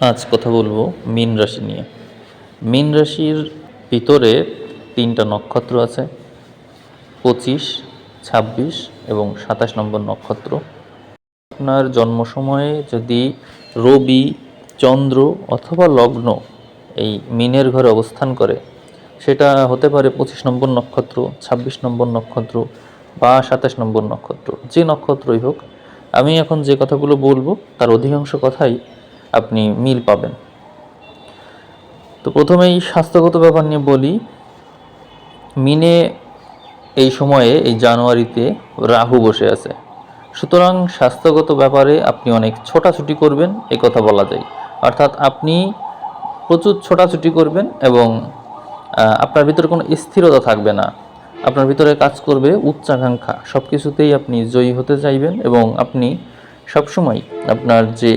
আজ কথা বলব মীন রাশি নিয়ে। মীন রাশির ভিতরে তিনটা নক্ষত্র আছে, পঁচিশ, ছাব্বিশ এবং সাতাশ নম্বর নক্ষত্র। আপনার জন্ম সময়ে যদি রবি, চন্দ্র অথবা লগ্ন এই মিনের ঘরে অবস্থান করে, সেটা হতে পারে পঁচিশ নম্বর নক্ষত্র, ছাব্বিশ নম্বর নক্ষত্র বা সাতাশ নম্বর নক্ষত্র, যে নক্ষত্রই হোক। আমি এখন যে কথাগুলো বলব, তার অধিকাংশ কথাই আপনি মিল পাবেন। তো প্রথমেই স্বাস্থ্যগত ব্যাপার নিয়ে বলি, মিনে এই সময়ে, এই জানুয়ারিতে রাহু বসে আছে। সুতরাং স্বাস্থ্যগত ব্যাপারে আপনি অনেক ছোটাছুটি করবেন, এ কথা বলা যায়। অর্থাৎ আপনি প্রচুর ছোটাছুটি করবেন এবং আপনার ভিতরে কোনো স্থিরতা থাকবে না। আপনার ভিতরে কাজ করবে উচ্চাকাঙ্ক্ষা সব কিছুতেই আপনি জয়ী হতে চাইবেন এবং আপনি সবসময় আপনার যে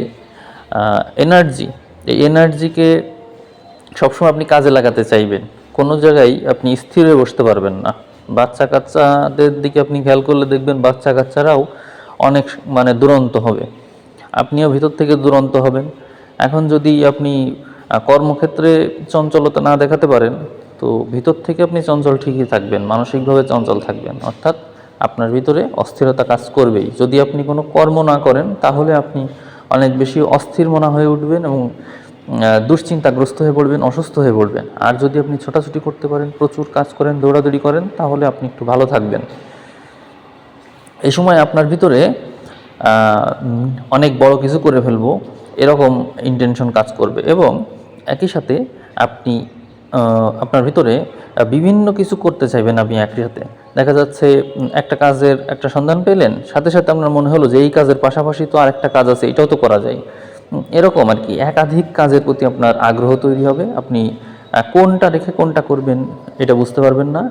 এনার্জি এই এনার্জিকে সবসময় আপনি কাজে লাগাতে চাইবেন। কোনো জায়গায় আপনি স্থির হয়ে বসতে পারবেন না। বাচ্চা কাচ্চাদের দিকে আপনি খেয়াল করলে দেখবেন বাচ্চা কাচ্চারাও অনেক মানে দুরন্ত হবে। আপনিও ভিতর থেকে দুরন্ত হবেন। এখন যদি আপনি কর্মক্ষেত্রে চঞ্চলতা না দেখাতে পারেন, তো ভিতর থেকে আপনি চঞ্চল ঠিকই থাকবেন, মানসিকভাবে চঞ্চল থাকবেন। অর্থাৎ আপনার ভিতরে অস্থিরতা কাজ করবেই। যদি আপনি কোনো কর্ম না করেন, তাহলে আপনি অনেক বেশি অস্থির মনে হয়ে উঠবেন এবং দুশ্চিন্তাগ্রস্ত হয়ে পড়বেন, অসুস্থ হয়ে পড়বেন। আর যদি আপনি ছোটাছুটি করতে পারেন, প্রচুর কাজ করেন, দৌড়াদৌড়ি করেন, তাহলে আপনি একটু ভালো থাকবেন। এই সময় আপনার ভিতরে অনেক বড় কিছু করে ফেলব, এরকম ইন্টেনশন কাজ করবে এবং একই সাথে আপনি আপনার ভিতরে বিভিন্ন কিছু করতে চাইবেন আপনি একই সাথে। দেখা যাচ্ছে একটা কাজের একটা সন্ধান পেলেন, সাথে সাথে আপনার মনে হলো যে এই কাজের পাশাপাশি তো আরেকটা কাজ আছে, এটাও তো করা যায়। এরকম আর কি, একাধিক কাজের প্রতি আপনার আগ্রহ তৈরি হবে। আপনি কোনটা রেখে কোনটা করবেন, এটা বুঝতে পারবেন না।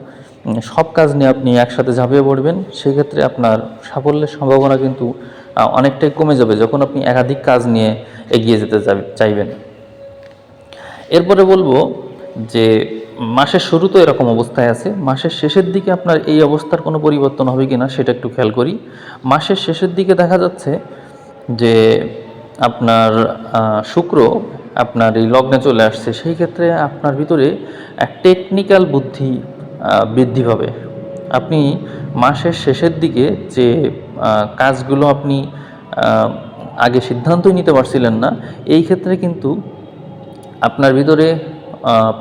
সব কাজ নিয়ে আপনি একসাথে ঝাঁপিয়ে পড়বেন। সেক্ষেত্রে আপনার সাফল্যের সম্ভাবনা কিন্তু অনেকটাই কমে যাবে যখন আপনি একাধিক কাজ নিয়ে এগিয়ে যেতে চাইবেন। এরপরে বলব যে মাসের শুরু তো এরকম অবস্থায় আছে, মাসের শেষের দিকে আপনার এই অবস্থার কোনো পরিবর্তন হবে কি না সেটা একটু খেয়াল করি। মাসের শেষের দিকে দেখা যাচ্ছে যে আপনার শুক্র আপনার এই লগ্নে চলে আসছে, সেই ক্ষেত্রে আপনার ভিতরে টেকনিক্যাল বুদ্ধি বৃদ্ধি পাবে। আপনি মাসের শেষের দিকে যে কাজগুলো আপনি আগে সিদ্ধান্তই নিতে পারছিলেন না, এই ক্ষেত্রে কিন্তু আপনার ভিতরে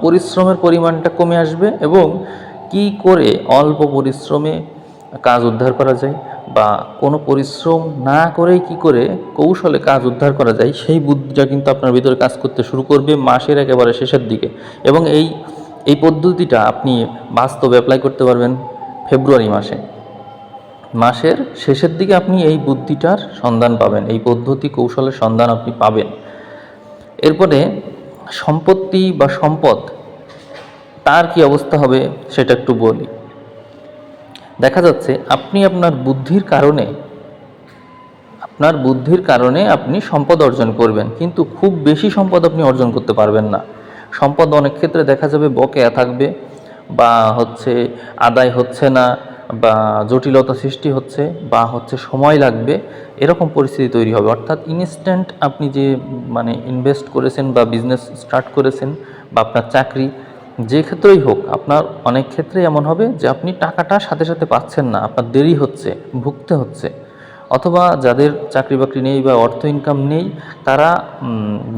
পরিশ্রমের পরিমাণটা কমে আসবে এবং কি করে অল্প পরিশ্রমে কাজ উদ্ধার করা যায় বা কোনো পরিশ্রম না করেই কি করে কৌশলে কাজ উদ্ধার করা যায়, সেই বুদ্ধিটা কিন্তু আপনার ভিতরে কাজ করতে শুরু করবে মাসের একেবারে শেষের দিকে। এবং এই এই পদ্ধতিটা আপনি বাস্তবে অ্যাপ্লাই করতে পারবেন ফেব্রুয়ারি মাসে। মাসের শেষের দিকে আপনি এই বুদ্ধিটার সন্ধান পাবেন, এই পদ্ধতি কৌশলের সন্ধান আপনি পাবেন। এরপরে সম্পত্তি বা সম্পদ, তার কি অবস্থা হবে সেটা একটু বলি। দেখা যাচ্ছে আপনি আপনার বুদ্ধির কারণে, আপনার বুদ্ধির কারণে আপনি সম্পদ অর্জন করবেন, কিন্তু খুব বেশি সম্পদ আপনি অর্জন করতে পারবেন না। সম্পদ অনেক ক্ষেত্রে দেখা যাবে বকেয়া থাকবে বা হচ্ছে আদায় হচ্ছে না বা জটিলতা সৃষ্টি হচ্ছে বা হচ্ছে সময় লাগবে, এরকম পরিস্থিতি তৈরি হবে। অর্থাৎ ইনস্ট্যান্ট আপনি যে মানে ইনভেস্ট করেছেন বা বিজনেস স্টার্ট করেছেন বা আপনার চাকরি, যে ক্ষেত্রেই হোক, আপনার অনেক ক্ষেত্রে এমন হবে যে, আপনি টাকাটা সাথে সাথে পাচ্ছেন না, আপনার দেরি হচ্ছে, ভুগতে হচ্ছে। অথবা যাদের চাকরি বাকরি নেই বা অর্থ ইনকাম নেই, তারা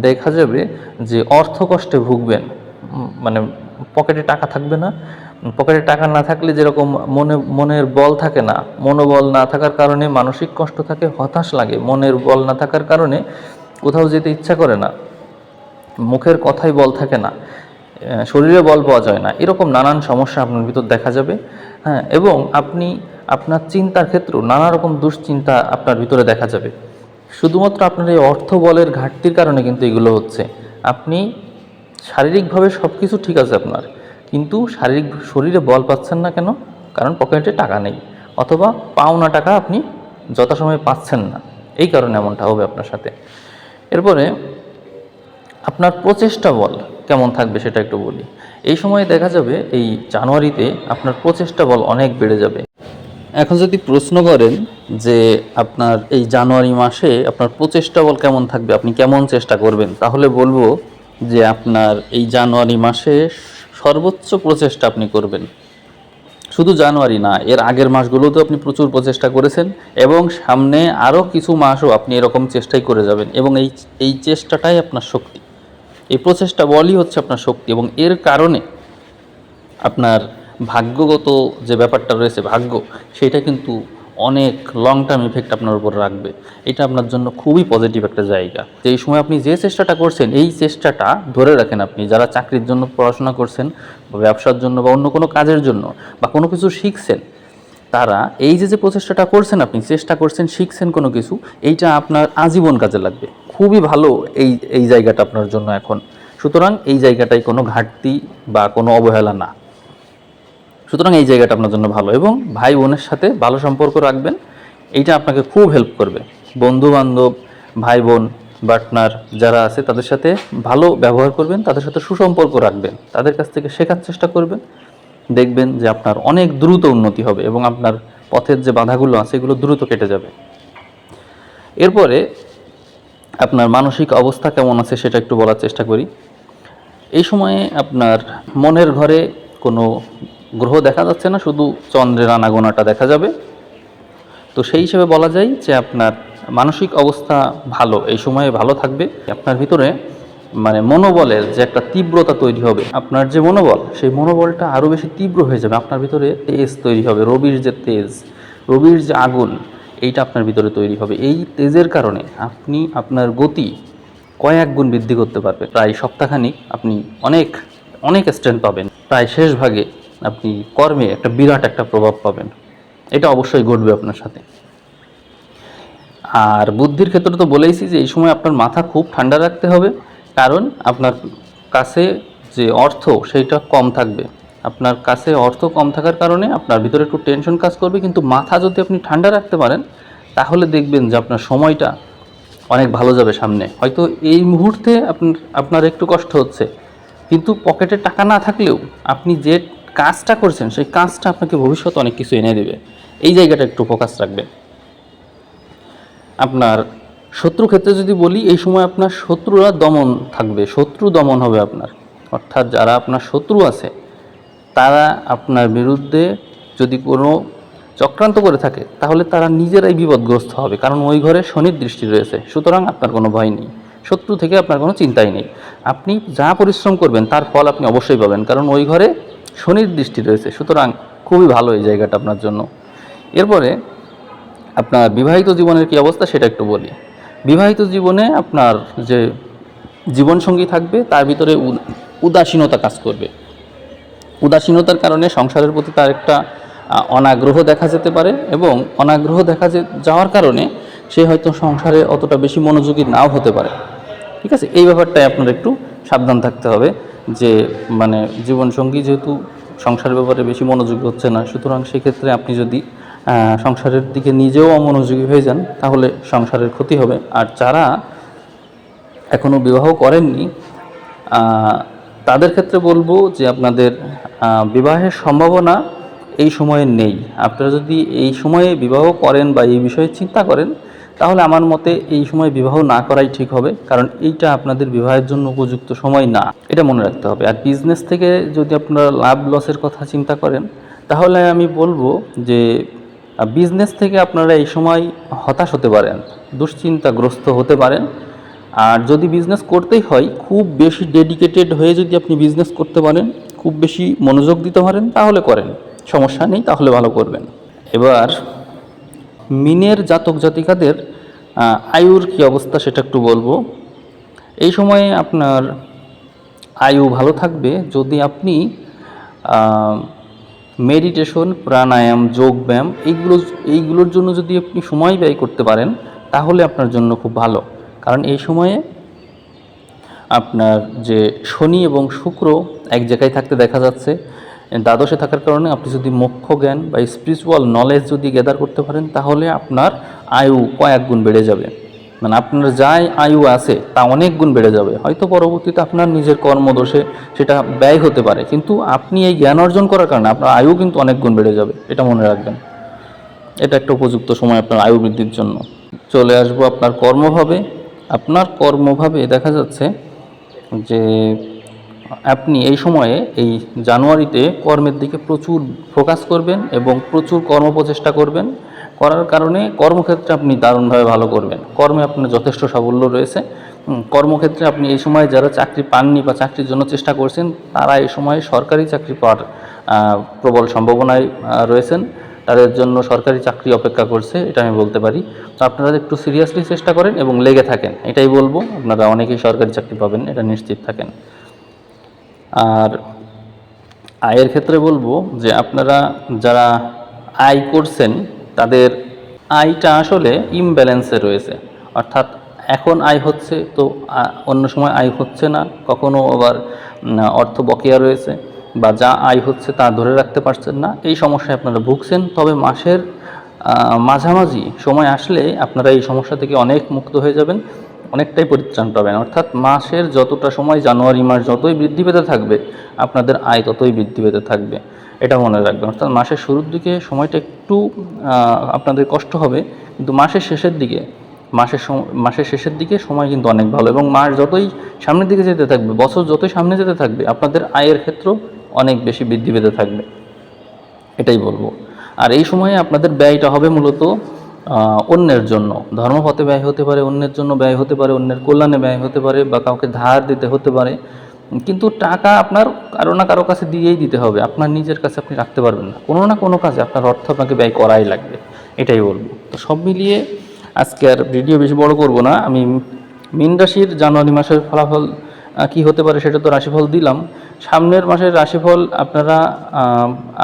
দেখা যাবে যে অর্থ কষ্টে ভুগবেন। মানে পকেটে টাকা থাকবে না পকেটে টাকা না থাকলে যেরকম মনে, মনের বল থাকে না, মনোবল না থাকার কারণে মানসিক কষ্ট থাকে, হতাশ লাগে। মনের বল না থাকার কারণে কোথাও যেতে ইচ্ছা করে না। মুখের কথাই বল থাকে না। শরীরে বল পাওয়া যায় না। এরকম নানান সমস্যা আপনার ভিতর দেখা যাবে। হ্যাঁ এবং আপনি আপনার চিন্তার ক্ষেত্রেও নানা রকম দুশ্চিন্তা আপনার ভিতরে দেখা যাবে। শুধুমাত্র আপনার এই অর্থ বলের ঘাটতির কারণে কিন্তু এগুলো হচ্ছে। আপনি শারীরিকভাবে সব কিছু ঠিক আছে আপনার। কিন্তু শারীরিক শরীরে বল পাচ্ছেন না কেন? কারণ পকেটে টাকা নেই। অথবা পাওনা টাকা আপনি যথাসময়ে পাচ্ছেন না। এই কারণে এমনটা হবে আপনার সাথে। এরপরে, আপনার প্রচেষ্টা বল কেমন থাকবে সেটা একটু বলি। এই সময় দেখা যাবে এই জানুয়ারিতে আপনার প্রচেষ্টা বল অনেক বেড়ে যাবে। এখন যদি প্রশ্ন করেন যে আপনার এই জানুয়ারি মাসে আপনার প্রচেষ্টা বল কেমন থাকবে, আপনি কেমন চেষ্টা করবেন, তাহলে বলব যে আপনার এই জানুয়ারি মাসে সর্বোচ্চ প্রচেষ্টা আপনি করবেন। শুধু জানুয়ারি না, এর আগের মাসগুলোতেও আপনি প্রচুর প্রচেষ্টা করেছেন এবং সামনে আরও কিছু মাসও আপনি এরকম চেষ্টাই করে যাবেন এবং এই এই চেষ্টাটাই আপনার শক্তি। এই প্রচেষ্টা বলই হচ্ছে আপনার শক্তি এবং এর কারণে আপনার ভাগ্যগত যে ব্যাপারটা রয়েছে, ভাগ্য, সেটা কিন্তু অনেক লং টার্ম ইফেক্ট আপনার উপর রাখবে। এটা আপনার জন্য খুবই পজিটিভ একটা জায়গা। যে এই সময় আপনি যে চেষ্টাটা করছেন, এই চেষ্টাটা ধরে রাখেন আপনি। যারা চাকরির জন্য পড়াশোনা করছেন বা ব্যবসার জন্য বা অন্য কোনো কাজের জন্য বা কোনো কিছু শিখছেন, তারা এই যে যে প্রচেষ্টাটা করছেন আপনি, চেষ্টা করছেন, শিখছেন কোনো কিছু, এইটা আপনার আজীবন কাজে লাগবে। খুবই ভালো এই এই জায়গাটা আপনার জন্য এখন। সুতরাং এই জায়গাটাই কোনো ঘাটতি বা কোনো অবহেলা না। সুতরাং এই জায়গাটা আপনার জন্য ভালো। এবং ভাই বোনের সাথে ভালো সম্পর্ক রাখবেন, এইটা আপনাকে খুব হেল্প করবে। বন্ধু বান্ধব ভাই বোন পার্টনার যারা আছে, তাদের সাথে ভালো ব্যবহার করবেন, তাদের সাথে সুসম্পর্ক রাখবেন, তাদের কাছ থেকে শেখার চেষ্টা করবেন, দেখবেন যে আপনার অনেক দ্রুত উন্নতি হবে এবং আপনার পথের যে বাধাগুলো আছে, এগুলো দ্রুত কেটে যাবে। এরপরে আপনার মানসিক অবস্থা কেমন আছে, সেটা একটু বলার চেষ্টা করি। এই সময়ে আপনার মনের ঘরে কোনো গ্রহ দেখা যাচ্ছে না, শুধু চন্দ্রের আনাগোনাটা দেখা যাবে। তো সেই হিসেবে বলা যায় যে আপনার মানসিক অবস্থা ভালো, এই সময়ে ভালো থাকবে। আপনার ভিতরে মানে মনোবলের যে একটা তীব্রতা তৈরি হবে, আপনার যে মনোবল, সেই মনোবলটা আরও বেশি তীব্র হয়ে যাবে, আপনার ভিতরে তেজ তৈরি হবে, রবির যে তেজ, রবির যে আগুন, এইটা আপনার ভিতরে তৈরি হবে। এই তেজের কারণে আপনি আপনার গতি কয়েক গুণ বৃদ্ধি করতে পারবেন। প্রায় সপ্তাহখানিক আপনি অনেক অনেক স্ট্রেন্থ পাবেন। প্রায় শেষ ভাগে আপনি কর্মে একটা বিরাট একটা প্রভাব পাবেন। এটা অবশ্যই ঘটবে আপনার সাথে। আর বুদ্ধির ক্ষেত্রে তো বলেইছি যে এই সময় আপনার মাথা খুব ঠান্ডা রাখতে হবে, কারণ আপনার কাছে যে অর্থ সেইটা কম থাকবে। আপনার কাছে অর্থ কম থাকার কারণে আপনার ভিতরে একটু টেনশন কাজ করবে, কিন্তু মাথা যদি আপনি ঠান্ডা রাখতে পারেন, তাহলে দেখবেন যে আপনার সময়টা অনেক ভালো যাবে সামনে। হয়তো এই মুহূর্তে আপনার আপনার একটু কষ্ট হচ্ছে, কিন্তু পকেটে টাকা না থাকলেও আপনি যে কাজটা করছেন, সেই কাজটা আপনাকে ভবিষ্যতে অনেক কিছু এনে দেবে। এই জায়গাটা একটু ফোকাস রাখবেন। আপনার শত্রু ক্ষেত্রে যদি বলি, এই সময় আপনার শত্রুরা দমন থাকবে, শত্রু দমন হবে আপনার। অর্থাৎ যারা আপনার শত্রু আছে, তারা আপনার বিরুদ্ধে যদি কোনো চক্রান্ত করে থাকে, তাহলে তারা নিজেরাই বিপদগ্রস্ত হবে, কারণ ওই ঘরে শনির দৃষ্টি রয়েছে। সুতরাং আপনার কোনো ভয় নেই। শত্রু থেকে আপনার কোনো চিন্তাই নেই। আপনি যা পরিশ্রম করবেন, তার ফল আপনি অবশ্যই পাবেন। কারণ ওই ঘরে শনির দৃষ্টি রয়েছে। সুতরাং খুবই ভালো এই জায়গাটা আপনার জন্য। এরপরে আপনার বিবাহিত জীবনের কি অবস্থা, সেটা একটু বলি। বিবাহিত জীবনে আপনার যে জীবনসঙ্গী থাকবে, তার ভিতরে উদাসীনতা কাজ করবে। উদাসীনতার কারণে সংসারের প্রতি তার একটা অনাগ্রহ দেখা যেতে পারে এবং অনাগ্রহ দেখা যাওয়ার কারণে সে হয়তো সংসারে অতটা বেশি মনোযোগী নাও হতে পারে। ঠিক আছে? এই ব্যাপারটায় আপনার একটু সাবধান থাকতে হবে যে মানে জীবনসঙ্গী যেহেতু সংসার ব্যাপারে বেশি মনোযোগী হচ্ছে না, সুতরাং সেক্ষেত্রে আপনি যদি সংসারের দিকে নিজেও অমনোযোগী হয়ে যান, তাহলে সংসারের ক্ষতি হবে। আর যারা এখনও বিবাহ করেননি তাদের ক্ষেত্রে বলব যে আপনাদের বিবাহের সম্ভাবনা এই সময়ে নেই। আপনারা যদি এই সময়ে বিবাহ করেন বা এই বিষয়ে চিন্তা করেন তাহলে আমার মতে এই সময় বিবাহ না করাই ঠিক হবে, কারণ এইটা আপনাদের বিবাহের জন্য উপযুক্ত সময় না। এটা মনে রাখতে হবে। আর বিজনেস থেকে যদি আপনারা লাভ লসের কথা চিন্তা করেন, তাহলে আমি বলব যে বিজনেস থেকে আপনারা এই সময় হতাশ হতে পারেন, দুশ্চিন্তাগ্রস্ত হতে পারেন। আর যদি বিজনেস করতেই হয়, খুব বেশি ডেডিকেটেড হয়ে যদি আপনি বিজনেস করতে পারেন, খুব বেশি মনোযোগ দিতে পারেন, তাহলে করেন। সমস্যা নেই, তাহলে ভালো করবেন। এবার মিনের জাতক জাতিকাদের আয়ুর কী অবস্থা সেটা একটু বলব। এই সময়ে আপনার আয়ু ভালো থাকবে যদি আপনি মেডিটেশন প্রাণায়াম, যোগ ব্যায়াম এইগুলো, এইগুলোর জন্য যদি আপনি সময় ব্যয় করতে পারেন, তাহলে আপনার জন্য খুব ভালো। কারণ এই সময়ে আপনার যে শনি এবং শুক্র এক জায়গায় থাকতে দেখা যাচ্ছে দ্বাদশে থাকার কারণে আপনি যদি মোক্ষ জ্ঞান বা স্পিরিচুয়াল নলেজ যদি গ্যাদার করতে পারেন, তাহলে আপনার আয়ু কয়েক গুণ বেড়ে যাবে। মানে আপনার যাই আয়ু আছে, তা অনেক গুণ বেড়ে যাবে। হয়তো পরবর্তীতে আপনার নিজের কর্মদোষে সেটা ব্যয় হতে পারে। কিন্তু আপনি এই জ্ঞান অর্জন করার কারণে আপনার আয়ু কিন্তু অনেক গুণ বেড়ে যাবে। এটা মনে রাখবেন। এটা একটা উপযুক্ত সময় আপনার আয়ু বৃদ্ধির জন্য। চলে আসব আপনার কর্মভাবে। আপনার কর্মভাবে দেখা যাচ্ছে যে আপনি এই সময়ে এই জানুয়ারিতে কর্মের দিকে প্রচুর ফোকাস করবেন এবং প্রচুর কর্মপ্রচেষ্টা করবেন। করার কারণে কর্মক্ষেত্রে আপনি দারুণভাবে ভালো করবেন। কর্মে আপনার যথেষ্ট সাফল্য রয়েছে। কর্মক্ষেত্রে আপনি এই সময় যারা চাকরি পাননি বা চাকরির জন্য চেষ্টা করছেন, তারা এই সময় সরকারি চাকরি পাওয়ার প্রবল সম্ভাবনায় রয়েছেন। তাদের জন্য সরকারি চাকরি অপেক্ষা করছে, এটা আমি বলতে পারি। তো আপনারা একটু সিরিয়াসলি চেষ্টা করেন এবং লেগে থাকেন। এটাই বলব, আপনারা অনেকেই সরকারি চাকরি পাবেন, এটা নিশ্চিত থাকেন। আর আয়ের ক্ষেত্রে বলব যে আপনারা যারা আয় করছেন, তাদের আয়টা আসলে ইমব্যালেন্সে রয়েছে। অর্থাৎ এখন আয় হচ্ছে তো অন্য সময় আয় হচ্ছে না, কখনো আবার অর্থ বকেয়া রয়েছে বা যা আয় হচ্ছে তা ধরে রাখতে পারছেন না। এই সমস্যায় আপনারা ভুগছেন। তবে মাসের মাঝামাঝি সময় আসলে আপনারা এই সমস্যা থেকে অনেক মুক্ত হয়ে যাবেন। অনেকটাই পরিত্রাণ পাবেন। অর্থাৎ মাসের যতটা সময়, জানুয়ারি মাস যতই বৃদ্ধি পেতে থাকবে, আপনাদের আয় ততই বৃদ্ধি পেতে থাকবে। এটা মনে রাখবেন। অর্থাৎ মাসের শুরুর দিকে সময়টা একটু আপনাদের কষ্ট হবে, কিন্তু মাসের শেষের দিকে, মাসের মাসের শেষের দিকে সময় কিন্তু অনেক ভালো। এবং মাস যতই সামনের দিকে যেতে থাকবে, বছর যতই সামনে যেতে থাকবে, আপনাদের আয়ের ক্ষেত্র অনেক বেশি বৃদ্ধি পেতে থাকবে। এটাই বলব। আর এই সময়ে আপনাদের ব্যয়টা হবে মূলত অন্যের জন্য। ধর্মপথে ব্যয় হতে পারে, অন্যের জন্য ব্যয় হতে পারে, অন্যের কল্যাণে ব্যয় হতে পারে বা কাউকে ধার দিতে হতে পারে। কিন্তু টাকা আপনার কারও না কারও কাছে দিয়েই দিতে হবে। আপনার নিজের কাছে আপনি রাখতে পারবেন না। কোনো না কোনো কাজে আপনার অর্থ আপনাকে ব্যয় করাই লাগবে। এটাই বলব। তো সব মিলিয়ে আজকে আর ভিডিও বেশি বড় করব না। আমি মিন রাশির জানুয়ারি মাসের ফলাফল কি হতে পারে সেটা তো রাশিফল দিলাম। সামনের মাসের রাশিফল আপনারা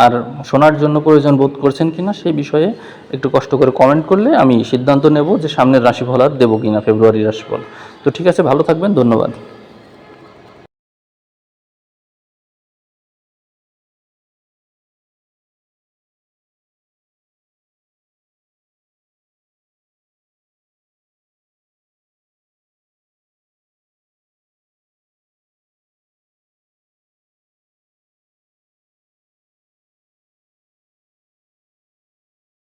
আর শোনার জন্য প্রয়োজন বোধ করছেন কিনা সেই বিষয়ে একটু কষ্ট করে কমেন্ট করলে আমি সিদ্ধান্ত নেব যে সামনের রাশিফল আর দেবো কিনা ফেব্রুয়ারি রাশিফল। তো ঠিক আছে, ভালো থাকবেন, ধন্যবাদ।